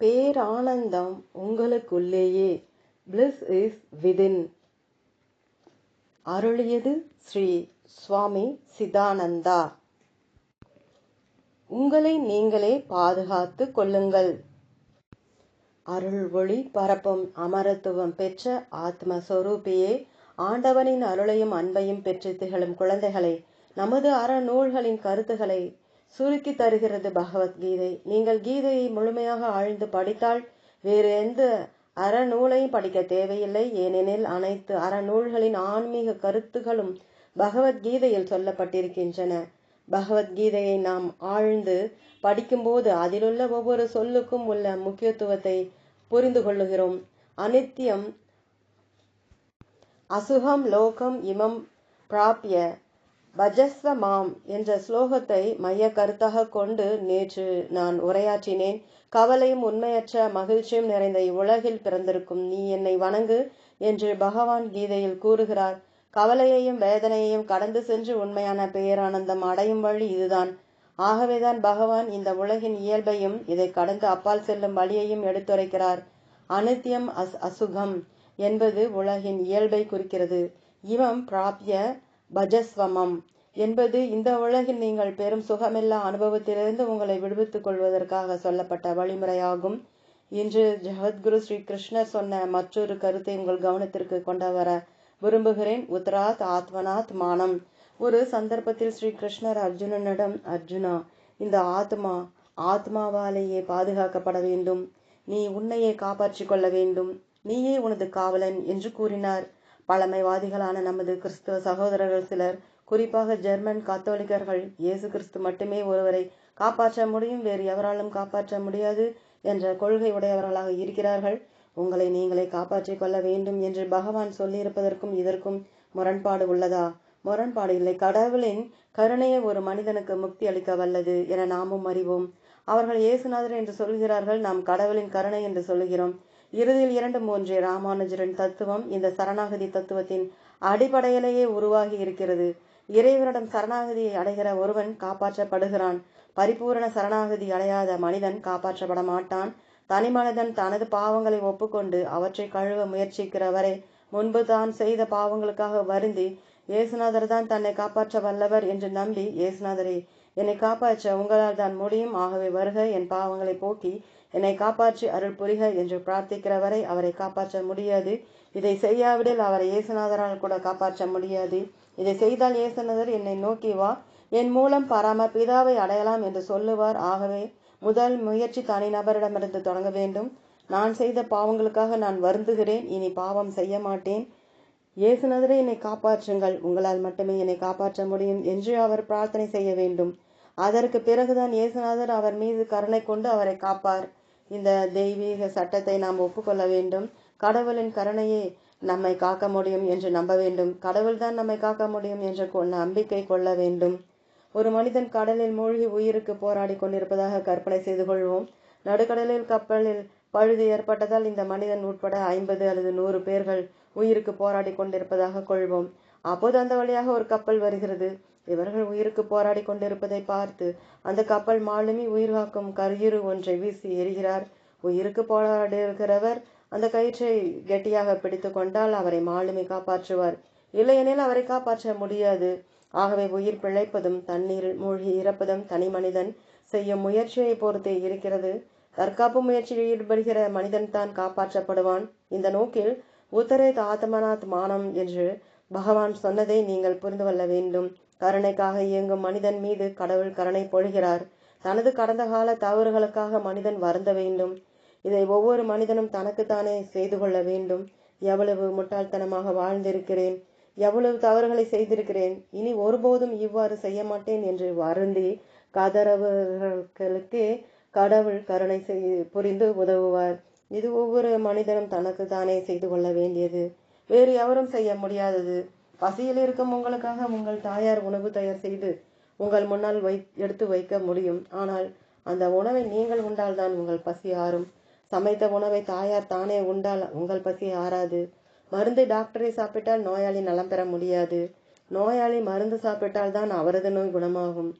பேரானந்தம் உங்களுக்குள்ளேயே. Bliss is within அருளியது ஸ்ரீ சுவாமி சிதானந்தா. உங்களை நீங்களே பாதுகாத்து கொள்ளுங்கள். அருள் ஒளி பரப்பும் அமரத்துவம் பெற்ற ஆத்மஸ்வரூபியே ஆண்டவனின் அருளையும் அன்பையும் பெற்று திகழும் குழந்தைகளை நமது அறநூல்களின் கருத்துக்களை சுருக்கி தருகிறது பகவத்கீதை. நீங்கள் கீதையை முழுமையாக ஆழ்ந்து படித்தால் வேறு எந்த அறநூலையும் படிக்க தேவையில்லை. ஏனெனில் அனைத்து அறநூல்களின் ஆன்மீக கருத்துகளும் பகவத்கீதையில் சொல்லப்பட்டிருக்கின்றன. பகவத்கீதையை நாம் ஆழ்ந்து படிக்கும்போது அதிலுள்ள ஒவ்வொரு சொல்லுக்கும் உள்ள முக்கியத்துவத்தை புரிந்து கொள்ளுகிறோம். அனித்தியம் அசுகம் லோகம் இமம் பிராப்ய பஜஸ்வ மாம் என்ற ஸ்லோகத்தை மைய கருத்தாக கொண்டு நேற்று நான் உரையாற்றினேன். கவலையும் உண்மையற்ற மகிழ்ச்சியும் நிறைந்த இவ்வுலகில் பிறந்திருக்கும் நீ என்னை வணங்கு என்று பகவான் கீதையில் கூறுகிறார். கவலையையும் வேதனையையும் கடந்து சென்று உண்மையான பேரானந்தம் அடையும் வழி இதுதான். ஆகவேதான் பகவான் இந்த உலகின் இயல்பையும் இதை கடந்து அப்பால் செல்லும் வழியையும் எடுத்துரைக்கிறார். அனித்தியம் அஸ் அசுகம் என்பது உலகின் இயல்பை குறிக்கிறது. இவம் பிராப்ய பஜஸ்வமம். என்பது இந்த உலகில் நீங்கள் பெரும் சுகமில்லா அனுபவத்திலிருந்து உங்களை விடுவித்துக் கொள்வதற்காக சொல்லப்பட்ட வழிமுறையாகும். இன்று ஜெகத்குரு ஸ்ரீ கிருஷ்ணர் சொன்ன மற்றொரு கருத்தை உங்கள் கவனத்திற்கு கொண்டு வர விரும்புகிறேன். உத்தராத் ஆத்மநாத் மானம். ஒரு சந்தர்ப்பத்தில் ஸ்ரீ கிருஷ்ணர் அர்ஜுனனிடம் அர்ஜுனா இந்த ஆத்மா ஆத்மாவாலேயே பாதுகாக்கப்பட வேண்டும். நீ உன்னையே காப்பாற்றிக் கொள்ள வேண்டும். நீயே உனது காவலன் என்று கூறினார். பழமைவாதிகளான நமது கிறிஸ்துவ சகோதரர்கள் சிலர் குறிப்பாக ஜெர்மன் காத்தோலிக்கர்கள் இயேசு கிறிஸ்து மட்டுமே ஒருவரை காப்பாற்ற முடியும் வேறு எவராலும் காப்பாற்ற முடியாது என்ற கொள்கை உடையவர்களாக இருக்கிறார்கள். உங்களை நீங்களே காப்பாற்றிக் கொள்ள வேண்டும் என்று பகவான் சொல்லியிருப்பதற்கும் இதற்கும் முரண்பாடு உள்ளதா? முரண்பாடு இல்லை. கடவுளின் கருணையை ஒரு மனிதனுக்கு முக்தி அளிக்க வல்லது என நாமும் அறிவோம். அவர்கள் இயேசுநாதர் என்று சொல்கிறார்கள் நாம் கடவுளின் கருணை என்று சொல்லுகிறோம் இறுதியில் இரண்டு மூன்று ராமானுஜரின் தத்துவம் இந்த சரணாகதி தத்துவத்தின் அடிப்படையிலேயே உருவாகி இருக்கிறது. இறைவனிடம் சரணாகதியை அடைகிற ஒருவன் காப்பாற்றப்படுகிறான். பரிபூரண சரணாகதி அடையாத மனிதன் காப்பாற்றப்பட மாட்டான். தனி மனிதன் தனது பாவங்களை ஒப்புக்கொண்டு அவற்றை கழுவ முயற்சிக்கிற வரை முன்பு தான் செய்த பாவங்களுக்காக வருந்தி இயேசுநாதர் தான் தன்னை காப்பாற்ற வல்லவர் என்று நம்பி இயேசுநாதரே என்னை காப்பாற்ற உங்களால் தான் முடியும். ஆகவே வருக என் பாவங்களை போக்கி என்னை காப்பாற்றி அருள் புரிக என்று பிரார்த்திக்கிற வரை அவரை காப்பாற்ற முடியாது. இதை செய்யாவிடில் அவரை இயேசுநாதரால் கூட காப்பாற்ற முடியாது. இதை செய்தால் இயேசுநாதர் என்னை நோக்கி வா. என் மூலம் பராம பிதாவை அடையலாம் என்று சொல்லுவார். ஆகவே முதல் முயற்சி தனி நபரிடமிருந்து தொடங்க வேண்டும். நான் செய்த பாவங்களுக்காக நான் வருந்துகிறேன். இனி பாவம் செய்ய மாட்டேன். இயேசுநாதரை என்னை காப்பாற்றுங்கள். உங்களால் மட்டுமே என்னை காப்பாற்ற முடியும் என்று அவர் பிரார்த்தனை செய்ய வேண்டும். அதற்கு பிறகுதான் இயேசுநாதர் அவர் மீது கருணை கொண்டு அவரை காப்பார். இந்த தெய்வீக சட்டத்தை நாம் ஒப்புக்கொள்ள வேண்டும். கடவுளின் கருணையே நம்மை காக்க முடியும் என்று நம்ப வேண்டும். கடவுள்தான் நம்மை காக்க முடியும் என்ற நம்பிக்கை கொள்ள வேண்டும். ஒரு மனிதன் கடலில் மூழ்கி உயிருக்கு போராடி கொண்டிருப்பதாக கற்பனை செய்து கொள்வோம். நடுக்கடலில் கப்பலில் பழுது ஏற்பட்டதால் இந்த மனிதன் உட்பட ஐம்பது அல்லது நூறு பேர்கள் உயிருக்கு போராடி கொண்டிருப்பதாக கொள்வோம். அப்போது அந்த வழியாக ஒரு கப்பல் வருகிறது. இவர்கள் உயிருக்கு போராடி கொண்டிருப்பதை பார்த்து அந்த கப்பல் மாலுமி உயிர் காக்கும் கயிறு ஒன்றை வீசி எறிகிறார் உயிருக்கு போராடுகிறவர் அந்த கயிற்றை கெட்டியாக பிடித்து கொண்டால் அவரை மாலுமி காப்பாற்றுவார். இல்லையெனில் அவரை காப்பாற்ற முடியாது. ஆகவே உயிர் பிழைப்பதும் தண்ணீரில் மூழ்கி இறப்பதும் தனி மனிதன் செய்யும் முயற்சியை பொறுத்தே இருக்கிறது. தற்காப்பு முயற்சியில் ஈடுபடுகிற மனிதன் தான் காப்பாற்றப்படுவான். இந்த நோக்கில் உத்தரேத் ஆத்மநாத் மானம் என்று பகவான் சொன்னதை நீங்கள் புரிந்து கொள்ள வேண்டும். கருணைக்காக இயங்கும் மனிதன் மீது கடவுள் கருணை பொழிகிறார். தனது கடந்த கால தவறுகளுக்காக மனிதன் வருந்த வேண்டும். இதை ஒவ்வொரு மனிதனும் தனக்குத்தானே செய்து கொள்ள வேண்டும். எவ்வளவு முட்டாள்தனமாக வாழ்ந்திருக்கிறேன். எவ்வளவு தவறுகளை செய்திருக்கிறேன். இனி ஒருபோதும் இவ்வாறு செய்ய மாட்டேன் என்று வருந்தி கதறவர்களுக்கு கடவுள் கருணை செய் புரிந்து உதவுவார். இது ஒவ்வொரு மனிதனும் தனக்கு தானே செய்து கொள்ள வேண்டியது. வேறு எவரும் செய்ய முடியாதது. பசியில் இருக்கும் உங்களுக்காக உங்கள் தாயார் உணவு தயார் செய்து உங்கள் முன்னால் வை எடுத்து வைக்க முடியும். ஆனால் அந்த உணவை நீங்கள் உண்டால் தான் உங்கள் பசி ஆறும். சமைத்த உணவை தாயார் தானே உண்டால் உங்கள் பசி ஆறாது. மருந்து டாக்டரை சாப்பிட்டால் நோயாளி நலம் பெற முடியாது. நோயாளி மருந்து சாப்பிட்டால் தான் அவரது நோய் குணமாகும்.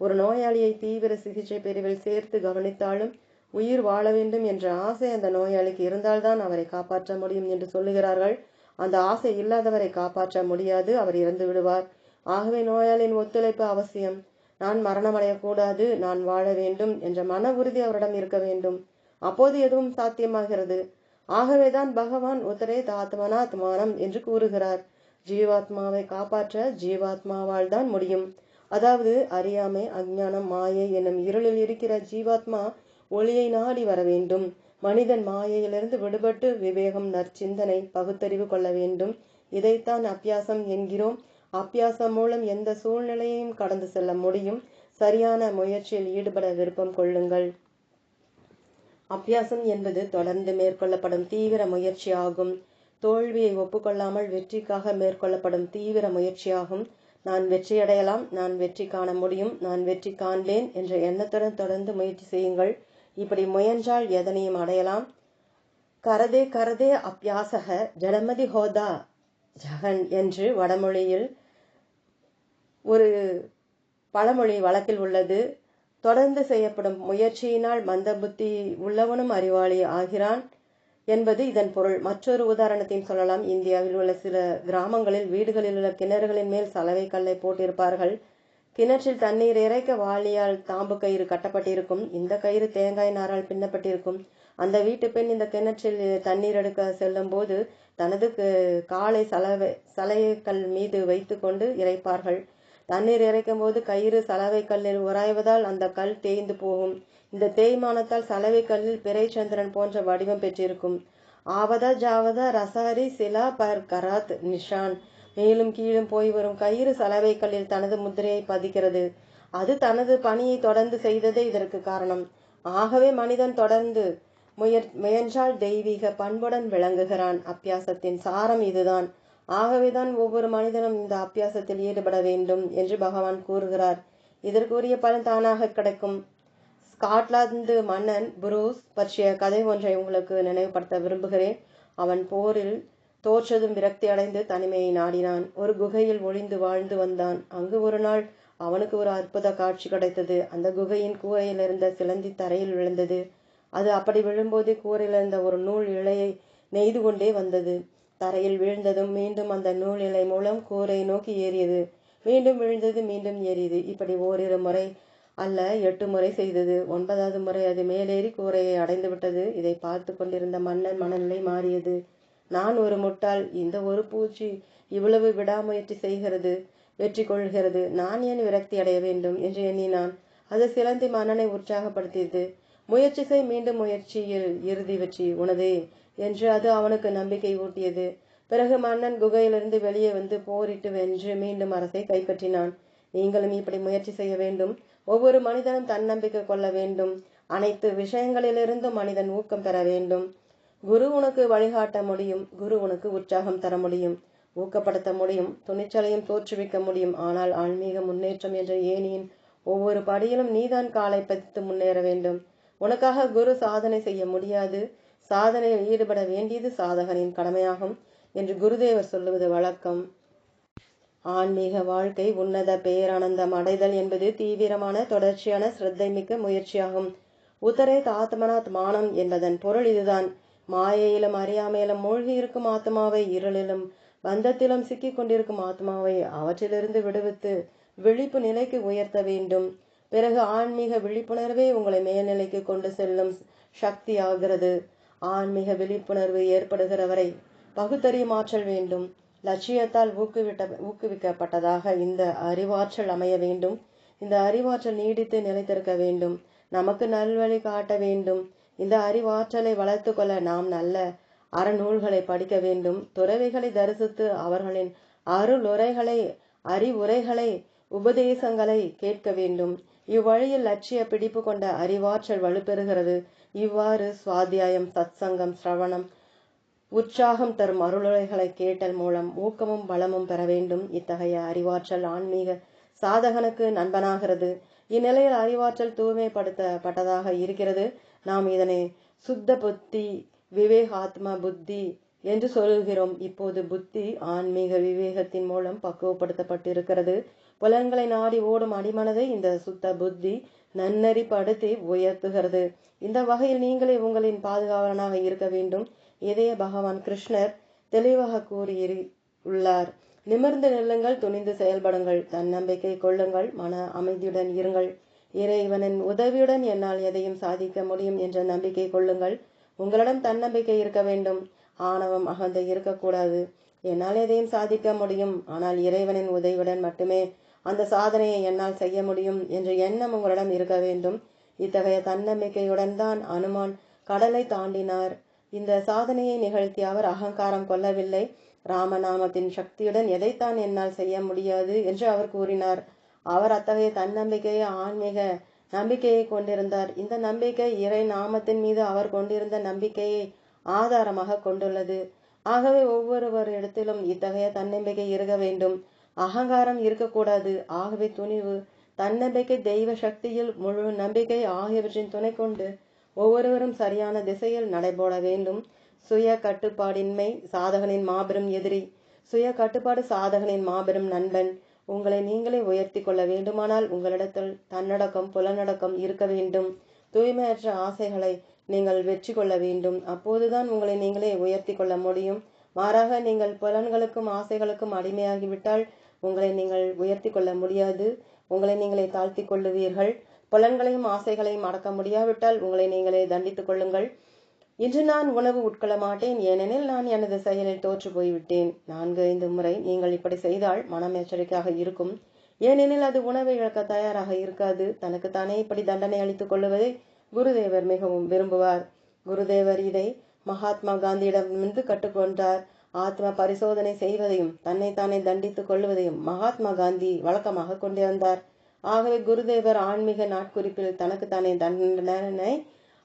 ஒரு நோயாளியை தீவிர சிகிச்சை பிரிவில் சேர்த்து கவனித்தாலும் உயிர் வாழ வேண்டும் என்ற ஆசை அந்த நோயாளிக்கு இருந்தால்தான் அவரை காப்பாற்ற முடியும் என்று சொல்லுகிறார்கள் அந்த ஆசை இல்லாதவரை காப்பாற்ற முடியாது அவர் இறந்து விடுவார். ஆகவே நோயாளியின் ஒத்துழைப்பு அவசியம். நான் மரணமடையக்கூடாது நான் வாழ வேண்டும் என்ற மன உறுதி அவரிடம் இருக்க வேண்டும். அப்போது எதுவும் சாத்தியமாகிறது. ஆகவேதான் பகவான் உத்தரே தாத்மனாத்மானம் என்று கூறுகிறார். ஜீவாத்மாவை காப்பாற்ற ஜீவாத்மாவால் தான் முடியும். அதாவது அறியாமை அஞ்ஞானம் மாயை எனும் இருளில் இருக்கிற ஜீவாத்மா ஒளியை நாடி வர வேண்டும். மனிதன் மாயையிலிருந்து விடுபட்டு விவேகம் நற்சிந்தனை பகுத்தறிவு கொள்ள வேண்டும். இதைத்தான் அப்பியாசம் என்கிறோம். அப்பியாசம் மூலம் எந்த சூழ்நிலையையும் கடந்து செல்ல முடியும். சரியான முயற்சியில் ஈடுபட விருப்பம் கொள்ளுங்கள். அப்பியாசம் என்பது தொடர்ந்து மேற்கொள்ளப்படும் தீவிர முயற்சியாகும் தோல்வியை ஒப்புக்கொள்ளாமல் வெற்றிக்காக மேற்கொள்ளப்படும் தீவிர முயற்சியாகும் நான் வெற்றியடையலாம் நான் வெற்றி காண முடியும் நான் வெற்றி காண்பேன் என்ற எண்ணத்துடன் தொடர்ந்து முயற்சி செய்யுங்கள். இப்படி முயன்றால் எதனையும் அடையலாம்? கரதே கரதே அப்பியாசக ஜடமதி ஹோதா ஜகன் என்று வடமொழியில் ஒரு பழமொழி வழக்கில் உள்ளது. தொடர்ந்து செய்யப்படும் முயற்சியினால் மந்த புத்தி உள்ளவனும் அறிவாளி ஆகிறான் என்பது இதன் பொருள். மற்றொரு உதாரணத்தையும் சொல்லலாம். இந்தியாவில் உள்ள சில கிராமங்களில் வீடுகளில் உள்ள கிணறுகளின் மேல் சலவை கல்லை போட்டிருப்பார்கள். கிணற்றில் தண்ணீர் இறைக்க வாளியால் தாம்பு கயிறு கட்டப்பட்டிருக்கும். இந்த கயிறு தேங்காய் நாரால் பின்னப்பட்டிருக்கும். அந்த வீட்டு பெண் இந்த கிணற்றில் தண்ணீர் எடுக்க செல்லும் போது தனது காலை சலவை சலையக்கல் மீது வைத்துக்கொண்டு இறைப்பார்கள். தண்ணீர் இறைக்கும் போது கயிறு சலவை கல்லில் உராய்வதால் அந்த கல் தேய்ந்து போகும். இந்த தேய்மானத்தால் சலவை கல்லில் பிறைச்சந்திரன் போன்ற வடிவம் பெற்றிருக்கும். ஆவதா ஜாவதா ரசாரி சிலா பர் கராத் நிஷான். மேலும் கீழும் போய் வரும் கயிறு சலவை கல்லில் தனது முத்திரையை பதிக்கிறது. அது தனது பணியை தொடர்ந்து செய்ததே இதற்கு காரணம். ஆகவே மனிதன் தொடர்ந்து முயற் முயன்றால் தெய்வீக பண்புடன் விளங்குகிறான். அப்பியாசத்தின் சாரம் இதுதான். ஆகவேதான் ஒவ்வொரு மனிதனும் இந்த அப்பியாசத்தில் ஈடுபட வேண்டும் என்று பகவான் கூறுகிறார். இதற்குரிய பலன் தானாக கிடைக்கும். ஸ்காட்லாந்து மன்னன் புரூஸ் பற்றிய கதை ஒன்றை உங்களுக்கு நினைவுபடுத்த விரும்புகிறேன். அவன் போரில் தோற்றதும் விரக்தி அடைந்து தனிமையை நாடினான். ஒரு குகையில் ஒளிந்து வாழ்ந்து வந்தான். அங்கு ஒரு நாள் அவனுக்கு ஒரு அற்புத காட்சி கிடைத்தது. அந்த குகையின் கூரையில் இருந்த சிலந்தி தரையில் விழுந்தது. அது அப்படி விழும்போது கூரையில் இருந்த ஒரு நூல் இழையை நெய்து கொண்டே வந்தது. தரையில் விழுந்ததும் மீண்டும் அந்த நூல் இலை மூலம் கூரை நோக்கி ஏறியது. மீண்டும் விழுந்தது மீண்டும் ஏறியது. இப்படி ஓரிரு முறை அல்ல எட்டு முறை செய்தது. ஒன்பதாவது முறை அது மேலேறி கூரையை அடைந்து விட்டது இதை பார்த்து கொண்டிருந்த மன்னன் மனநிலை மாறியது. நான் ஒரு முட்டாள் இந்த ஒரு பூச்சி இவ்வளவு விடாமுயற்சி செய்கிறது வெற்றி கொள்கிறது நான் ஏன் விரக்தி அடைய வேண்டும் என்று எண்ணினான். அது சிலந்தி மன்னனை உற்சாகப்படுத்தியது. முயற்சி செய் மீண்டும் முயற்சியில் இறுதி வெற்றி உனதே என்று அது அவனுக்கு நம்பிக்கை ஊட்டியது. பிறகு மன்னன் குகையிலிருந்து வெளியே வந்து போரிட்டு வென்று மீண்டும் அரசை கைப்பற்றினான். நீங்களும் இப்படி முயற்சி செய்ய வேண்டும். ஒவ்வொரு மனிதனும் தன்னம்பிக்கை கொள்ள வேண்டும். அனைத்து விஷயங்களிலிருந்தும் மனிதன் ஊக்கம் பெற வேண்டும். குரு உனக்கு வழிகாட்ட முடியும் குரு உனக்கு உற்சாகம் தர முடியும். ஊக்கப்படுத்த முடியும் துணிச்சலையும் தோற்றுவிக்க முடியும். ஆனால் ஆன்மீக முன்னேற்றம் என்ற ஏனியின் ஒவ்வொரு படியிலும் நீதான் காலை பதித்து முன்னேற வேண்டும். உனக்காக குரு சாதனை செய்ய முடியாது. சாதனையில் ஈடுபட வேண்டியது சாதகனின் கடமையாகும் என்று குருதேவர் சொல்லுவது வழக்கம். ஆன்மீக வாழ்க்கை உன்னத பேரானந்தம் அடைதல் என்பது தீவிரமான தொடர்ச்சியான சிரத்தை மிக்க முயற்சியாகும். உத்தரே ஆத்மனாத் மானம் என்பதன் பொருள் இதுதான். மாயையிலும் அறியாமையிலும் மூழ்கி இருக்கும் ஆத்மாவை இருளிலும் பந்தத்திலும் சிக்கிக் கொண்டிருக்கும் ஆத்மாவை அவற்றிலிருந்து விடுவித்து விழிப்பு நிலைக்கு உயர்த்த வேண்டும். பிறகு ஆன்மீக விழிப்புணர்வே உங்களை மேல்நிலைக்கு கொண்டு செல்லும் சக்தி ஆகிறது ஆன்மீக விழிப்புணர்வு ஏற்படுகிற வரை பகுத்தறியும் ஆற்றல் வேண்டும். லட்சியத்தால் ஊக்குவிட்ட ஊக்குவிக்கப்பட்டதாக இந்த அறிவாற்றல் அமைய வேண்டும். இந்த அறிவாற்றல் நீடித்து நிலைத்திருக்க வேண்டும். நமக்கு நல்வழி காட்ட வேண்டும். இந்த அறிவாற்றலை வளர்த்து கொள்ள நாம் நல்ல அறநூல்களை படிக்க வேண்டும். துறவிகளை தரிசித்து அவர்களின் அருளுரைகளை அறிவுரைகளை உபதேசங்களை கேட்க வேண்டும். இவ்வழியில் லட்சிய பிடிப்பு கொண்ட அறிவாற்றல் வலுப்பெறுகிறது. இவ்வாறு சுவாத்தியாயம் சத்சங்கம் சிரவணம் உற்சாகம் தரும் அருளுரைகளை கேட்டல் மூலம் ஊக்கமும் பலமும் பெற வேண்டும். இத்தகைய அறிவாற்றல் ஆன்மீக சாதகனுக்கு நண்பனாகிறது. இந்நிலையில் அறிவாற்றல் தூய்மைப்படுத்தப்பட்டதாக இருக்கிறது. நாம் இதனை சுத்த புத்தி விவேகாத்மா புத்தி என்று சொல்கிறோம். இப்போது புத்தி ஆன்மீக விவேகத்தின் மூலம் பக்குவப்படுத்தப்பட்டிருக்கிறது. புலன்களை நாடி ஓடும் அடிமனதை இந்த சுத்த புத்தி நன்னறிப்படுத்தி உயர்த்துகிறது. இந்த வகையில் நீங்களே உங்களின் பாதுகாவலனாக இருக்க வேண்டும். இதையே பகவான் கிருஷ்ணர் தெளிவாக கூறி உள்ளார் நிமிர்ந்து நில்லுங்கள் துணிந்து செயல்படுங்கள். தன்னம்பிக்கை கொள்ளுங்கள். மன அமைதியுடன் இருங்கள். இறைவனின் உதவியுடன் என்னால் எதையும் சாதிக்க முடியும் என்ற நம்பிக்கை கொள்ளுங்கள். உங்களிடம் தன்னம்பிக்கை இருக்க வேண்டும். ஆணவம் அகந்தை இருக்கக்கூடாது. என்னால் எதையும் சாதிக்க முடியும். ஆனால் இறைவனின் உதவியுடன் மட்டுமே அந்த சாதனையை என்னால் செய்ய முடியும் என்ற எண்ணம் உங்களிடம் இருக்க வேண்டும். இத்தகைய தன்னம்பிக்கையுடன் தான் அனுமான் கடலை தாண்டினார். இந்த சாதனையை நிகழ்த்தி அவர் அகங்காரம் கொள்ளவில்லை. ராமநாமத்தின் சக்தியுடன் எதைத்தான் என்னால் செய்ய முடியாது என்று அவர் கூறினார். அவர் அத்தகைய தன்னம்பிக்கையை ஆன்மீக நம்பிக்கையை கொண்டிருந்தார். இந்த நம்பிக்கை இறை நாமத்தின் மீது அவர் கொண்டிருந்த நம்பிக்கையை ஆதாரமாக கொண்டுள்ளது. ஆகவே ஒவ்வொருவர் இடத்திலும் இத்தகைய தன்னம்பிக்கை இருக்க வேண்டும். அகங்காரம் இருக்கக்கூடாது. ஆகவே துணிவு தன்னம்பிக்கை தெய்வ சக்தியில் முழு நம்பிக்கை ஆகியவற்றின் துணை கொண்டு ஒவ்வொருவரும் சரியான திசையில் நடைபோட வேண்டும். சுய கட்டுப்பாடின்மை சாதகனின் மாபெரும் எதிரி. சுய கட்டுப்பாடு சாதகனின் மாபெரும் நண்பன். உங்களை நீங்களே உயர்த்தி கொள்ள வேண்டுமானால் உங்களிடத்தில் தன்னடக்கம் புலனடக்கம் இருக்க வேண்டும். தூய்மையற்ற ஆசைகளை நீங்கள் வெற்றி கொள்ள வேண்டும். அப்போதுதான் உங்களை நீங்களே உயர்த்தி கொள்ள முடியும். மாறாக நீங்கள் புலன்களுக்கும் ஆசைகளுக்கும் அடிமையாகிவிட்டால் உங்களை நீங்கள் உயர்த்தி கொள்ள முடியாது. உங்களை நீங்களே தாழ்த்தி கொள்ளுவீர்கள். புலன்களையும் ஆசைகளையும் அடக்க முடியாவிட்டால் உங்களை நீங்களே தண்டித்துக் கொள்ளுங்கள். இன்று நான் உணவு உட்கொள்ள மாட்டேன் ஏனெனில் நான் எனது செயலில் தோற்று போய்விட்டேன். நான்கு ஐந்து முறை நீங்கள் இப்படி செய்தால் மனம் எச்சரிக்கையாக இருக்கும். ஏனெனில் அது உணவை இழக்க தயாராக இருக்காது. தனக்கு தானே இப்படி தண்டனை அளித்துக் கொள்வதை குருதேவர் மிகவும் விரும்புவார். குருதேவர் இதை மகாத்மா காந்தியிடமிருந்து கற்றுக்கொண்டார். ஆத்ம பரிசோதனை செய்வதையும் தன்னை தானே தண்டித்துக் கொள்வதையும் மகாத்மா காந்தி வழக்கமாக கொண்டிருந்தார். ஆகவே குருதேவர் ஆன்மீக நாட்குறிப்பில் தனக்கு தானே தண்டனை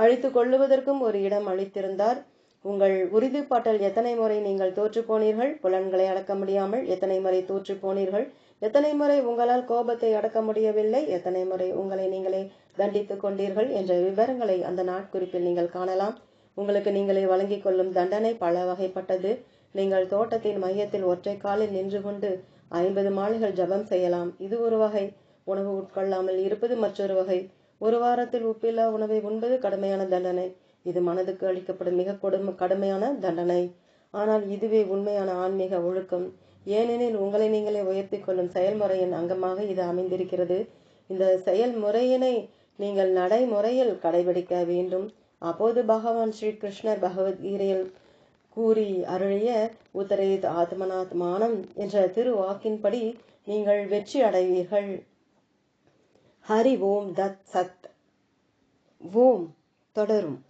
அழித்து கொள்ளுவதற்கும் ஒரு இடம் அளித்திருந்தார். உங்கள் உறுதிப்பாட்டல் எத்தனை முறை நீங்கள் தோற்று போனீர்கள் புலன்களை அடக்க முடியாமல் எத்தனை முறை தோற்று போனீர்கள் எத்தனை முறை உங்களால் கோபத்தை அடக்க முடியவில்லை? எத்தனை முறை உங்களை நீங்களே தண்டித்துக் கொண்டீர்கள்? என்ற விவரங்களை அந்த நாட்குறிப்பில் நீங்கள் காணலாம். உங்களுக்கு நீங்களே வழங்கிக் கொள்ளும் தண்டனை பல வகைப்பட்டது. நீங்கள் தோட்டத்தின் மையத்தில் ஒற்றை காலில் நின்று கொண்டு ஐம்பது மாலைகள் ஜபம் செய்யலாம். இது ஒரு வகை உணவு உட்கொள்ளாமல் இருப்பது மற்றொரு வகை ஒரு வாரத்தில் உப்பில்லா உணவை உண்பது கடுமையான தண்டனை. இது மனதுக்கு அளிக்கப்படும் மிக கொடும கடுமையான தண்டனை. ஆனால் இதுவே உண்மையான ஆன்மீக ஒழுக்கம். ஏனெனில் உங்களை நீங்களே உயர்த்தி கொள்ளும் செயல்முறையின் அங்கமாக இது அமைந்திருக்கிறது. இந்த செயல்முறையினை நீங்கள் நடைமுறையில் கடைபிடிக்க வேண்டும். அப்போது பகவான் ஸ்ரீ கிருஷ்ணர் பகவத்கீதையில் கூறி அருளிய உத்தரேத் ஆத்மனாத்மானம் என்ற திருவாக்கின்படி நீங்கள் வெற்றி அடைவீர்கள். ஹரி ஓம் தத் சத். ஓம் தொடரும்.